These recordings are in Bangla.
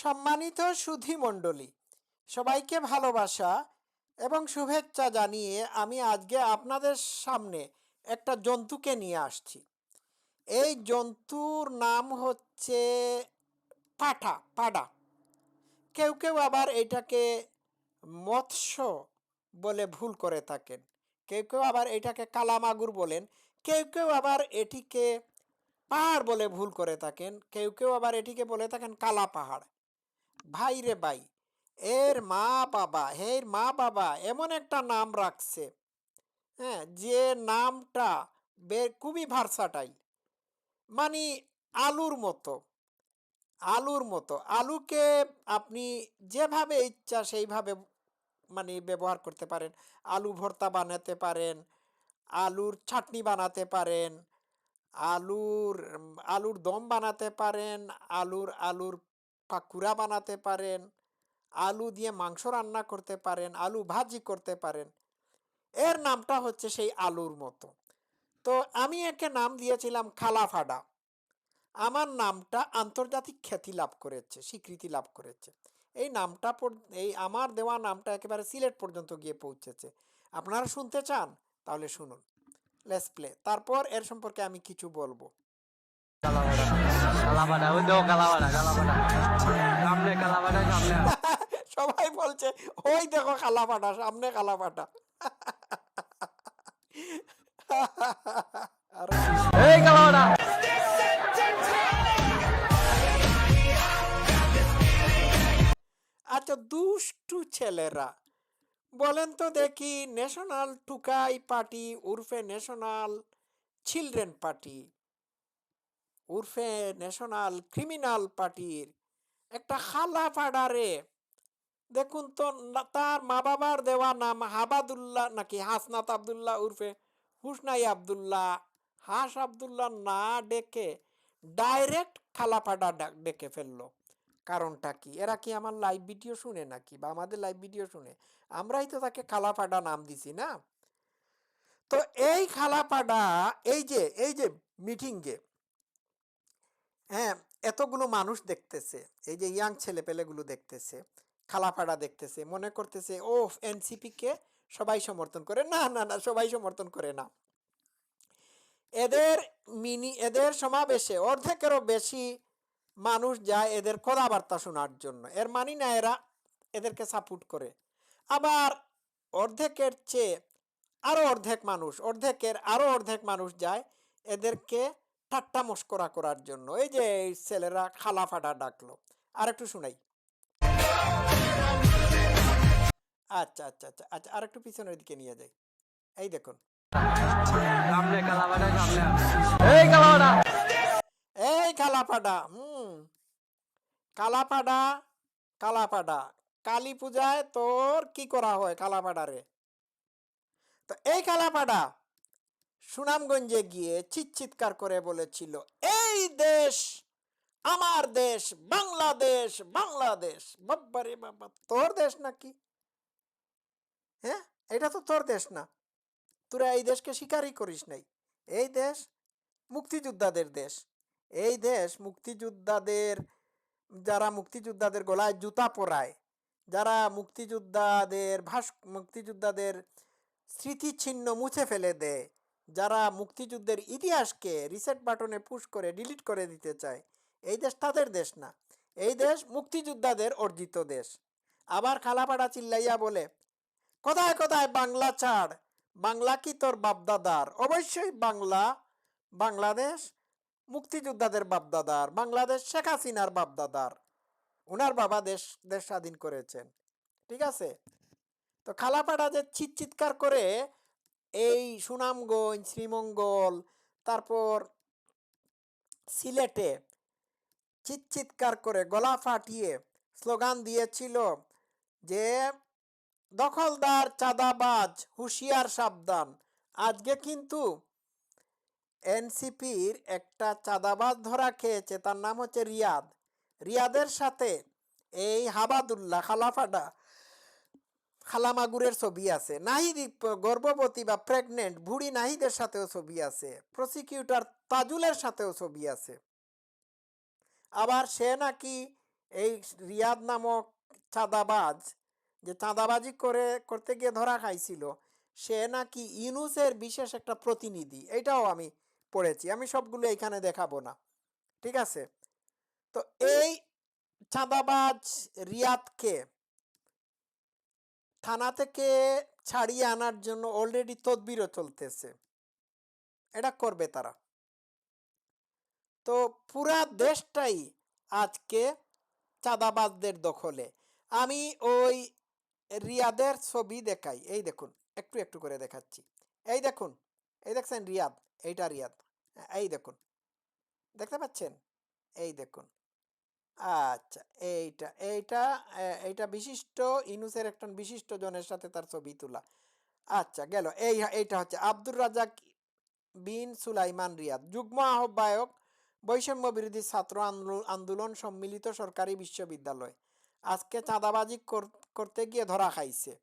সম্মানিত সুধী মণ্ডলী, সবাইকে ভালোবাসা এবং শুভেচ্ছা জানিয়ে আমি আজকে আপনাদের সামনে একটা জন্তুকে নিয়ে আসছি। এই জন্তুর নাম হচ্ছে পাঠা, পাডা। কেউ কেউ আবার এটাকে মৎস্য বলে ভুল করে থাকেন। কেউ কেউ আবার এটাকে কালামাগুর বলেন। কেউ কেউ আবার এটিকে পাহাড় বলে ভুল করে থাকেন। কেউ কেউ আবার এটিকে বলে থাকেন কালা পাহাড় ভাই রে ভাই, এর মা বাবা, এর মা বাবা এমন একটা নাম রাখছে হ্যাঁ যে নামটা বে, খুবই ভার্সাটাইল। মানে আলুর মতো আলুর মতো, আলুকে আপনি যেভাবে ইচ্ছা সেইভাবে মানে ব্যবহার করতে পারেন। আলু ভর্তা বানাতে পারেন, আলুর চাটনি বানাতে পারেন, আলুর আলুর দম বানাতে পারেন, আলুর আলুর পাকুড়া বানাতে পারেন, আলু দিয়ে মাংস রান্না করতে পারেন, আলু ভাজি করতে পারেন। এর নামটা হচ্ছে সেই আলুর মতো। তো আমি একে নাম দিয়েছিলাম খালাফাডা। আমার নামটা আন্তর্জাতিক খ্যাতি লাভ করেছে, স্বীকৃতি লাভ করেছে। এই নামটা এই আমার দেওয়া নামটা একেবারে সিলেট পর্যন্ত গিয়ে পৌঁছেছে। আপনারা শুনতে চান? তাহলে শুনুন। লেস প্লে তারপর এর সম্পর্কে আমি কিছু বলব। ওই দেখো সামনে সামনে সবাই বলছে ওই দেখো সামনে এই আচ্ছা দুষ্টু ছেলেরা বলেন তো দেখি ন্যাশনাল টুকাই পার্টি উর্ফে ন্যাশনাল চিলড্রেন পার্টি উর্ফে ন্যাশনাল ক্রিমিনাল পার্টির একটা খালা পাড়ারে। দেখুন তো তার মা বাবার দেওয়া নাম হাবাদুল্লাহ নাকি হাসনাত আবদুল্লাহ উর্ফে হুসনাই আবদুল্লাহ। হাস আবদুল্লাহ না ডেকে ডাইরেক্ট খালাপাড়া ডাক ডেকে ফেলল। কারণটা কি? এরা কি আমার লাইভ ভিডিও শুনে নাকি? বা আমাদের লাইভ ভিডিও শুনে? আমরাই তো তাকে খালাপাডা নাম দিছি, না? তো এই খালাপাডা এই যে এই যে মিটিং যে হ্যাঁ এতগুলো মানুষ দেখতেছে। এই যে ইয়াং ছেলে পেলেগুলো দেখতেছে খালাপাড়া দেখতেছে, মনে করতেছে ও এনসিপি কে সবাই সমর্থন করে? না না না, সবাই সমর্থন করে না। এদের মিনি, এদের সমাবেশে অর্ধেকেরও বেশি মানুষ যায় এদের কথাবার্তা শোনার জন্য। এর মানি না এরা এদেরকে সাপোর্ট করে। আবার অর্ধেকের চেয়ে আরও অর্ধেক মানুষ, অর্ধেকের আরও অর্ধেক মানুষ যায় এদেরকে ঠাট্টা মস্করা করার জন্য। এই যে এই ছেলেরা খালাফাটা ডাকলো। আর একটু শুনাই। আচ্ছা আচ্ছা আচ্ছা আচ্ছা আর একটু পিছনের দিকে নিয়ে যাই। এই দেখুন। এই কালাপাডা হুম। কালাপাডা কালাপাডা কালী পূজায় তোর কি করা হয় কালাপাডারে তো এই কালাপাডা সুনামগঞ্জে গিয়ে চিৎকার করে বলেছিল, এই দেশ, আমার দেশ, বাংলাদেশ বাংলাদেশ। বাব্বারে বাবা তোর দেশ নাকি? হ্যাঁ এটা তো তোর দেশ না। তোরা এই দেশকে স্বীকারই করিস নাই। এই দেশ মুক্তিযোদ্ধাদের দেশ। এই দেশ মুক্তিযোদ্ধাদের, যারা মুক্তিযোদ্ধাদের গলায় জুতা পরায়, যারা মুক্তিযোদ্ধাদের ভাস, মুক্তিযোদ্ধাদের স্মৃতিচিহ্ন মুছে ফেলে দেয় যারা মুক্তিযুদ্ধের ইতিহাসকে রিসেট বাটনে পুশ করে ডিলিট করে দিতে চায়, এই দেশ তাদের দেশ না। এই দেশ মুক্তিযোদ্ধাদের অর্জিত দেশ। আবার খালাপাড়া চিল্লাইয়া বলে, কোথায় কোথায় বাংলা ছাড়? বাংলা কি তোর বাপদাদার? অবশ্যই বাংলা, বাংলাদেশ মুক্তিযোদ্ধাদের বাপদাদার, বাংলাদেশ শেখ হাসিনার বাপদাদার। ওনার বাবা দেশ দেশ স্বাধীন করেছেন। ঠিক আছে? তো খালাপাড়া যে চিৎ চিৎকার করে এই সুনামগঞ্জ, শ্রীমঙ্গল, তারপর সিলেটে চিৎ চিৎকার করে গলা ফাটিয়ে স্লোগান দিয়েছিল যে, দখলদার চাঁদাবাজ, হুঁশিয়ার সাবধান। আজকে কিন্তু এনসিপির একটা চাঁদাবাজ ধরা খেয়েছে, তার নাম হচ্ছে রিয়াদ। রিয়াদের সাথে এই হাবাদুল্লাহ খালাফাডা খালামাগুরের ছবি আছে। নাহিদ গর্ভবতী বা প্রেগনেন্ট বুড়ি নাহিদের সাথেও ছবি আছে। প্রসিকিউটর তাজুলের সাথেও ছবি আছে। আবার সে নাকি এই রিয়াদ নামক চাঁদাবাজ, যে চাঁদাবাজি করে, করতে গিয়ে ধরা খাইছিল, সে নাকি ইউনুসের বিশেষ একটা প্রতিনিধি, এটাও আমি পড়েছি। আমি সবগুলো এখানে দেখাবো না। ঠিক আছে? তো এই চাঁদাবাজ রিয়াদকে থানা থেকে ছাড়িয়ে আনার জন্য অলরেডি তদবিরও চলতেছে। এটা করবে তারা। তো পুরা দেশটাই আজকে চাঁদাবাজদের দখলে। আমি ওই রিয়াদের ছবি দেখাই। এই দেখুন, একটু একটু করে দেখাচ্ছি। এই দেখুন, এই দেখছেন রিয়াদ, এইটা রিয়াদ। এই দেখুন, দেখতে পাচ্ছেন? এই দেখুন। আচ্ছা এইটা এইটা এইটা বিশিষ্ট ইনুসের একজন বিশিষ্ট জনের সাথে তার ছবি তোলা। আচ্ছা গেল। এই এইটা হচ্ছে আব্দুর রাজাক বিন সুলাইমান রিয়াদ, যুগ্ম আহ্বায়ক, বৈষম্য বিরোধী ছাত্র আন্দোলন- সম্মিলিত সরকারি বিশ্ববিদ্যালয়। আজকে চাঁদাবাজি করতে গিয়ে ধরা খাইছে।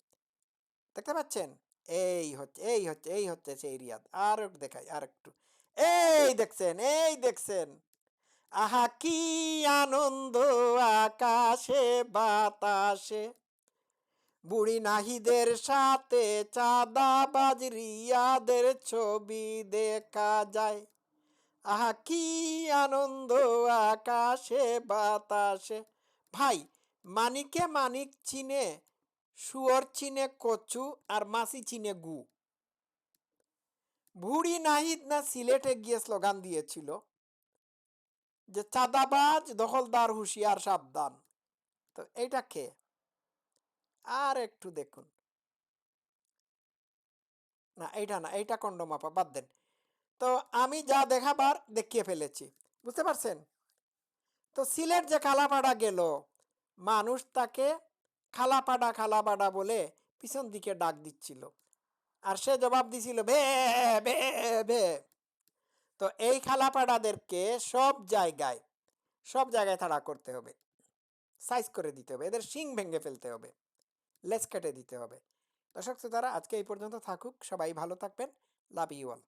দেখতে পাচ্ছেন? এই হচ্ছে এই হচ্ছে এই হচ্ছে সেই রিয়াদ। আর একটু দেখাই আর একটু এই দেখছেন এই দেখছেন। আহা, কি আনন্দ আকাশে, বাতাসে। বুড়ি নাহিদের সাথে চাঁদাবাজ রিয়াদের ছবি দেখা যায়। আহা, কি আনন্দ আকাশে, বাতাসে। ভাই, মানিকে মানিক চিনে, শুয়োর চিনে কচু আর মাসি চিনে গু। বুড়ি নাহিদ না সিলেটে গিয়ে স্লোগান দিয়েছিল। যে চাঁদাবাজ, দখলদার, হুঁশিয়ার, সাবধান। তো এইটা কে? আর একটু দেখুন। না, এইটা না, এইটা কন্ডমাপা, বাদ দেন। তো আমি যা দেখাবার দেখিয়ে ফেলেছি, বুঝতে পারছেন? তো সিলেট যে খালাপাড়া গেল, মানুষ তাকে খালাপাড়া খালাপাড়া বলে পিছন দিকে ডাক দিচ্ছিল। আর সে জবাব দিছিল ভে ভে ভে তো এই খালাপাড়াদেরকে সব জায়গায় সব জায়গায় তাড়া করতে হবে। সাইজ করে দিতে হবে। এদের শিং ভেঙে ফেলতে হবে। লেস কেটে দিতে হবে। দর্শক তারা আজকে এই পর্যন্ত থাকুক। সবাই ভালো থাকবেন। Love you all